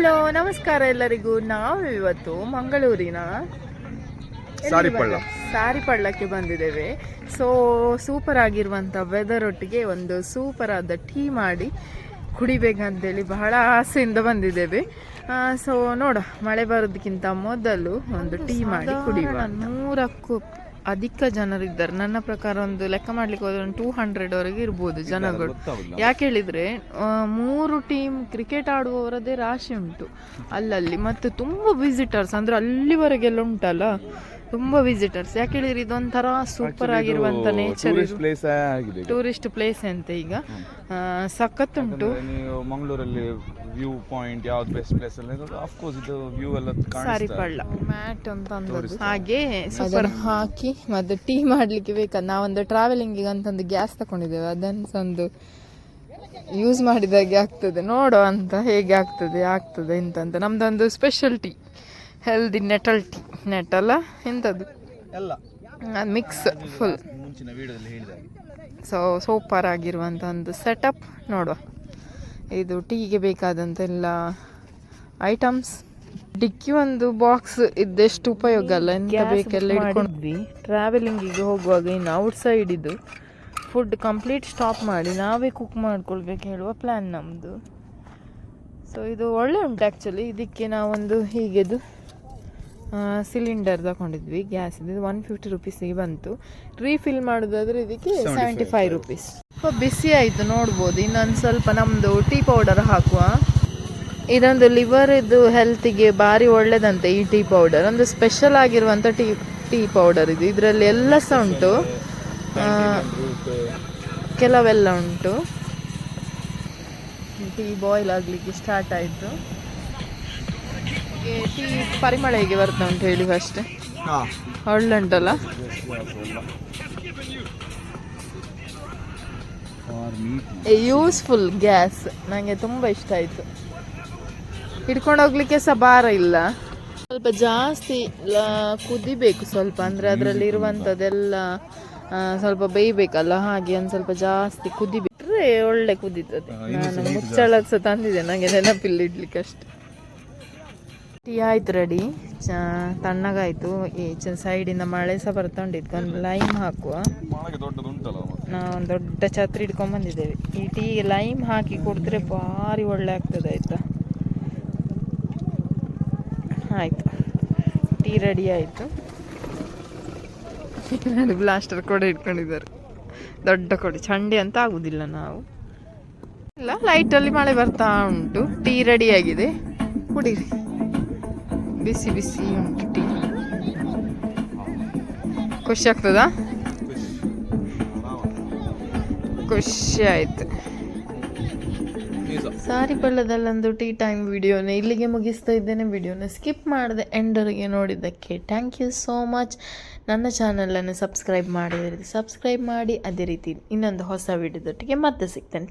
Hello ನಮಸ್ಕಾರ ಎಲ್ಲರಿಗೂ. ನಾವು ಇವತ್ತು ಮಂಗಳೂರಿನ ಸಾರಿ ಸಾರಿಪಳ್ಳ. ಸಾರಿಪಳ್ಳಕ್ಕೆ ಬಂದಿದ್ದೇವೆ. ಸೊ ಸೂಪರ್ ಆಗಿರುವಂತ ವೆದರ್ ಒಟ್ಟಿಗೆ ಒಂದು ಸೂಪರ್ ಆದ ಟೀ ಮಾಡಿ ಕುಡಿಬೇಕಂತೇಳಿ ಬಹಳ ಆಸೆಯಿಂದ ಬಂದಿದ್ದೇವೆ. ಸೊ ನೋಡ ಮಳೆ ಬರೋದಕ್ಕಿಂತ ಮೊದಲು ಒಂದು ಟೀ ಮಾಡಿ ಕುಡಿಯುವ ನೂರಕ್ಕೂ ಅಧಿಕ ಜನರಿದ್ದಾರೆ. ನನ್ನ ಪ್ರಕಾರ ಒಂದು ಲೆಕ್ಕ ಮಾಡ್ಲಿಕ್ಕೆ ಹೋದ್ರೆ ಒಂದು ಟೂ ಹಂಡ್ರೆಡ್ ವರೆಗೆ ಇರ್ಬೋದು ಜನಗಳು. ಯಾಕೆ ಹೇಳಿದ್ರೆ ಮೂರು ಟೀಮ್ ಕ್ರಿಕೆಟ್ ಆಡುವವರದೇ ರಾಶಿ ಉಂಟು. ಅಲ್ಲಲ್ಲಿ ಮತ್ತು ತುಂಬ ವಿಸಿಟರ್ಸ್ ಅಂದ್ರೆ ಅಲ್ಲಿವರೆಗೆಲ್ಲ ಉಂಟಲ್ಲ? ತುಂಬ ವಿಸಿಟರ್ಸ್ ಯಾಕೆ ಹೇಳಿದ್ರೆ ಇದೊಂಥರ ಸೂಪರ್ ಆಗಿರುವಂತ ನೇಚರ್ ಟೂರಿಸ್ಟ್ ಪ್ಲೇಸ್ ಅಂತ ಈಗ. ಸಖತ್ ಉಂಟು ಮಂಗಳೂರಲ್ಲಿ ವ್ಯೂ ಪಾಯಿಂಟ್ ಯಾವ್ದು ಬೆಸ್ಟ್ ಪ್ಲೇಸ್ ಅಲ್ಲಿ ಅಫ್ಕೋರ್ಸ್ ಇದು ವ್ಯೂ ಎಲ್ಲ ಸಾರಿ ಮ್ಯಾಟ್ ಅಂತ ಅಂದದ್ದು. ಹಾಗೆ ಸೂಪರ್ ಹಾಕಿ ಮತ್ತೆ ಟೀ ಮಾಡ್ಲಿಕ್ಕೆ ಬೇಕಾದ ನಾವೊಂದು ಟ್ರಾವೆಲಿಂಗಿಗೆ ಅಂತಂದು ಗ್ಯಾಸ್ ತಗೊಂಡಿದ್ದೇವೆ ಅದನ್ನು ಸಹ ಒಂದು ಯೂಸ್ ಮಾಡಿದಾಗೆ ಆಗ್ತದೆ. ನೋಡೋ ಅಂತ ಹೇಗೆ ಆಗ್ತದೆ ಆಗ್ತದೆ ಎಂತಂತ ನಮ್ದೊಂದು special tea healthy nettle tea ನೆಟಲ್ಲ ಎಂಥದ್ದು ಎಲ್ಲ. ಮಿಕ್ಸ್ ಫುಲ್ ಮುಂಚಿನ ವಿಡಿಯೋದಲ್ಲಿ ಹೇಳಿದಾಗೆ. ಸೊ ಸೂಪರ್ ಆಗಿರುವಂಥ ಒಂದು ಸೆಟಪ್ ನೋಡುವ. ಇದು ಟೀಗೆ ಬೇಕಾದಂತೆಲ್ಲ ಐಟಮ್ಸ್ ಡಿಕ್ಕಿ ಒಂದು ಬಾಕ್ಸ್ ಇದ್ದೆಷ್ಟು ಉಪಯೋಗ ಅಲ್ಲ. ಎಂತ ಬೇಕೆಲ್ಲ ಇಟ್ಕೊಂಡ್ವಿ ಟ್ರಾವೆಲಿಂಗಿಗೆ ಹೋಗುವಾಗ ಇನ್ನು ಔಟ್ ಸೈಡ್ ಇದು ಫುಡ್ ಕಂಪ್ಲೀಟ್ ಸ್ಟಾಪ್ ಮಾಡಿ ನಾವೇ ಕುಕ್ ಮಾಡ್ಕೊಳ್ಬೇಕು ಹೇಳುವ ಪ್ಲ್ಯಾನ್ ನಮ್ಮದು ಸೊ ಇದು ಒಳ್ಳೆ ಉಂಟು ಆ್ಯಕ್ಚುಲಿ ಇದಕ್ಕೆ ನಾವೊಂದು ಹೀಗೆದು ಸಿಲಿಂಡರ್ ತಗೊಂಡಿದ್ವಿ. ಗ್ಯಾಸ್ ಇದು ಒನ್ ಫಿಫ್ಟಿ ರುಪೀಸಿಗೆ ಬಂತು. ರೀಫಿಲ್ ಮಾಡೋದಾದ್ರೆ ಇದಕ್ಕೆ ಸೆವೆಂಟಿ ಫೈವ್ ರುಪೀಸ್ ಸ್ವಲ್ಪ ಬಿಸಿ ಆಯಿತು ನೋಡ್ಬೋದು. ಇನ್ನೊಂದು ಸ್ವಲ್ಪ ನಮ್ಮದು ಟೀ ಪೌಡರ್ ಹಾಕುವ. ಇದೊಂದು ಲಿವರ್ ಇದು ಹೆಲ್ತಿಗೆ ಭಾರಿ ಒಳ್ಳೆಯದಂತೆ ಈ ಟೀ ಪೌಡರ್. ಒಂದು ಸ್ಪೆಷಲ್ ಆಗಿರುವಂಥ ಟೀ ಟೀ ಪೌಡರ್ ಇದು. ಇದರಲ್ಲಿ ಎಲ್ಲ ಸಹ ಉಂಟು. ಕೆಲವೆಲ್ಲ ಉಂಟು. ಟೀ ಬಾಯ್ಲ್ ಆಗಲಿಕ್ಕೆ ಸ್ಟಾರ್ಟ್ ಆಯಿತು. ಟೀ ಪರಿಮಳ ಹೇಗೆ ಬರ್ತಾ ಉಂಟು ಹೇಳಿ ಫಸ್ಟ್ ಒಳ್ಳೆ ಉಂಟಲ್ಲ ಯೂಸ್ಫುಲ್ ಗ್ಯಾಸ್ ನನಗೆ ತುಂಬ ಇಷ್ಟ ಆಯಿತು. ಹಿಡ್ಕೊಂಡು ಹೋಗ್ಲಿಕ್ಕೆ ಸಹ ಭಾರ ಇಲ್ಲ. ಸ್ವಲ್ಪ ಜಾಸ್ತಿ ಕುದಿಬೇಕು ಸ್ವಲ್ಪ. ಅಂದರೆ ಅದರಲ್ಲಿ ಇರುವಂಥದ್ದೆಲ್ಲ ಸ್ವಲ್ಪ ಬೇಯಬೇಕಲ್ಲ ಹಾಗೆ ಒಂದು ಸ್ವಲ್ಪ ಜಾಸ್ತಿ ಕುದಿಬಿಟ್ರೆ ಒಳ್ಳೆ ಕುದೀತದೆ. ನಾನು ಮುಚ್ಚಳ ಸಹ ತಂದಿದ್ದೆ. ನನಗೆ ನೆನಪಿಲ್ಲ ಇಡ್ಲಿಕ್ಕೆ ಅಷ್ಟೆ ಟೀ ಆಯ್ತು ರೆಡಿ ಚ ತಣ್ಣಗಾಯ್ತು. ಈ ಚ ಸೈಡಿಂದ ಮಳೆ ಸಹ ಬರ್ತಾ ಉಂಟಿತ್ತು ಒಂದು ಲೈಮ್ ಹಾಕುವ. ನಾವು ಒಂದು ದೊಡ್ಡ ಛತ್ರಿ ಇಟ್ಕೊಂಡ್ ಬಂದಿದ್ದೇವೆ. ಈ ಟೀಗೆ ಲೈಮ್ ಹಾಕಿ ಕುಡಿದ್ರೆ ಭಾರಿ ಒಳ್ಳೆ ಆಗ್ತದೆ ಆಯ್ತಾ? ಆಯ್ತು. ಟೀ ರೆಡಿ ಆಯಿತು. ಬ್ಲಾಸ್ಟರ್ ಕೂಡ ಇಟ್ಕೊಂಡಿದ್ದಾರೆ. ದೊಡ್ಡ ಕೊಡೆ. ಚಂಡಿ ಅಂತ ಆಗುದಿಲ್ಲ ನಾವು. ಇಲ್ಲ ಲೈಟಲ್ಲಿ ಮಳೆ ಬರ್ತಾ ಉಂಟು. ಟೀ ರೆಡಿ ಆಗಿದೆ. ಕುಡೀರಿ. ಬಿಸಿ ಬಿಸಿ ಉಂಟು ಟೀ. ಖುಷಿ ಆಗ್ತದಾ? ಖುಷಿ ಆಯ್ತು. ಸಾರಿ ಪಳ್ಳದಲ್ಲೊಂದು ಟೀ ಟೈಮ್ ವಿಡಿಯೋನ ಇಲ್ಲಿಗೆ ಮುಗಿಸ್ತಾ ಇದ್ದೇನೆ. ವಿಡಿಯೋನ ಸ್ಕಿಪ್ ಮಾಡಿದೆ ಎಂಡರಿಗೆ ನೋಡಿದ್ದಕ್ಕೆ ಥ್ಯಾಂಕ್ ಯು ಸೋ ಮಚ್. ನನ್ನ ಚಾನಲನ್ನು ಸಬ್ಸ್ಕ್ರೈಬ್ ಮಾಡಿದರೆ ಸಬ್ಸ್ಕ್ರೈಬ್ ಮಾಡಿ. ಅದೇ ರೀತಿ ಇನ್ನೊಂದು ಹೊಸ ವಿಡಿಯೋದೊಟ್ಟಿಗೆ ಮತ್ತೆ ಸಿಗ್ತೇನೆ.